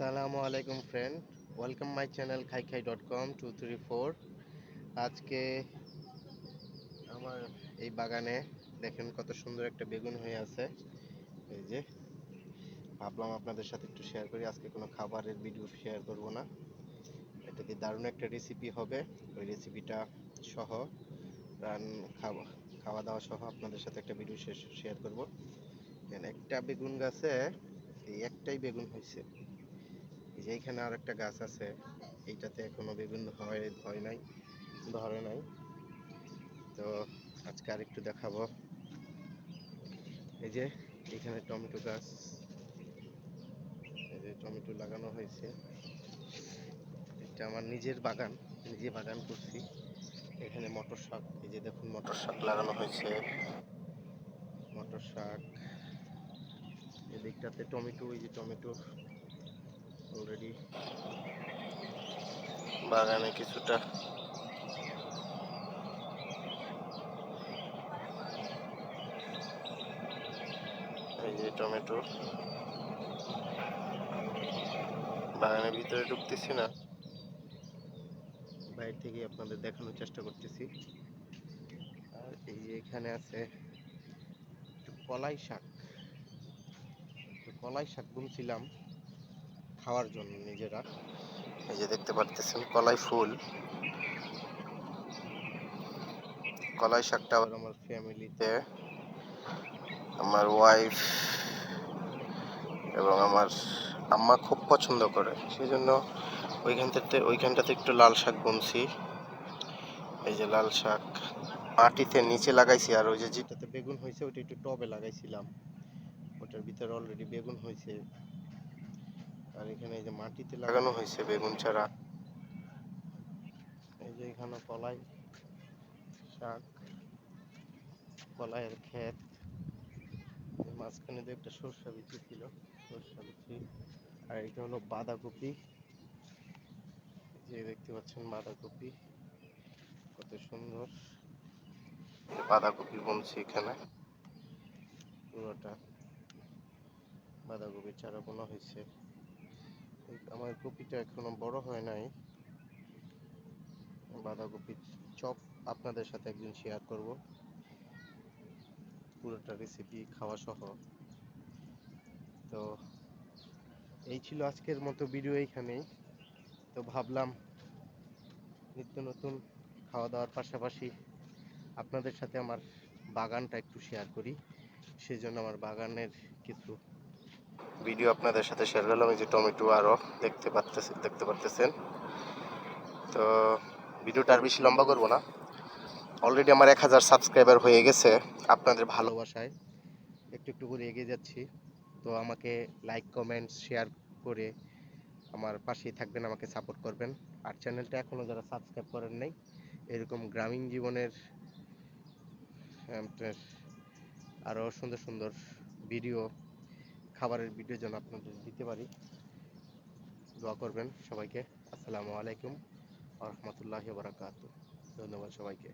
আসসালামু আলাইকুম friend welcome my channel Khai Khai dot com two three four আজকে আমার এই বাগানে দেখেন কত সুন্দর একটা বেগুন হয়ে আছে। এই যে, ভাবলাম আপনাদের সাথে একটু শেয়ার করি, আজকে কোনো খাবারের ভিডিও শেয়ার করব না। এটা দিয়ে দারুণ একটা রেসিপি হবে? ওই রেসিপিটা সহ, রান, খাওয়া খাওয়া দাওয়া সহ আপনাদের সাথে একটা ভিডিও শেয়ার করব। একটা বেগুন গাছে, এই একটাই বেগুন হয়েছে। এই যে এইখানে আর একটা গাছ আছে, এইটাতে এখনও বেগুন হয় হয় নাই, ধরে নাই। তো আজকে আর একটু দেখাবো। এই যে এখানে টমেটো গাছ, এই যে টমেটো লাগানো হয়েছে। এটা আমার নিজের বাগান, নিজে বাগান করছি। এখানে মটর শাক, এই যে দেখুন মটর শাক লাগানো হয়েছে। মটর শাক, এদিকটাতে টমেটো, এই যে টমেটো অলরেডি বাগানে কিছুটা এই যে টমেটো। বাগানের ভিতরে ঢুকতেছি না। বাইরে থেকে আপনাদের দেখানোর চেষ্টা করতেছি। আর এই যে এখানে আছে কলাই শাক। কলাই শাক বুনছিলাম খাওয়ার জন্য নিজেরা। এই যে দেখতে পারতেছেন, কলাই ফুল। কলাই শাকটা আবার আমার ফ্যামিলিতে আমার ওয়াইফ এবং আমার আম্মা খুব পছন্দ করে। সেই জন্য ওইখানটাতে ওইখানটাতে একটু লাল শাক বুনছি। এই যে লাল শাক মাটিতে নিচে লাগাইছি আর ওই যে যেটাতে বেগুন হয়েছে, ওইটা একটু টবে লাগাইছিলাম। ওটার ভিতরে অলরেডি বেগুন হয়েছে। আর এখানে এই যে মাটিতে লাগানো হয়েছে বেগুন চারা এই যে এখানে কলাই শাক কলাইয়ের ক্ষেত। মাঝখানে যে একটা সরষা বিচি ছিল সরষা বিচি। আর এটা হলো বাঁধাকপি। যে দেখতে পাচ্ছেন বাঁধাকপি কত সুন্দর। বাঁধাকপি বুনছি এখানে। পুরোটা বাঁধাকপির চারা বোনা হয়েছে। আমার কপিটা এখনও বড় হয় নাই। বাঁধাকপির চপ আপনাদের সাথে একদিন শেয়ার করব। পুরোটা রেসিপি খাওয়া সহ। তো এই ছিল আজকের মতো ভিডিও এইখানেই। তো ভাবলাম নিত্য নতুন খাওয়া দাওয়ার পাশাপাশি আপনাদের সাথে আমার বাগানটা একটু শেয়ার করি। সেজন্য আমার বাগানের কিছু ভিডিও আপনাদের সাথে শেয়ার করলাম, এই যে টমেটো আরও দেখতে পারতেছে দেখতে পারতেছেন। তো ভিডিওটা আর বেশি লম্বা করব না। অলরেডি আমার এক হাজার সাবস্ক্রাইবার হয়ে গেছে আপনাদের ভালোবাসায়। একটু একটু করে এগিয়ে যাচ্ছি। তো আমাকে লাইক কমেন্ট শেয়ার করে আমার পাশেই থাকবেন, আমাকে সাপোর্ট করবেন। আর চ্যানেলটা এখনও যারা সাবস্ক্রাইব করেন নাই, এরকম গ্রামীণ জীবনের আরও সুন্দর সুন্দর ভিডিও খাবারের ভিডিও যেন আপনাদের দিতে পারি। দোয়া করবেন সবাইকে। আসসালামু আলাইকুম রহমতুল্লাহ বারাকাতু ধন্যবাদ সবাইকে।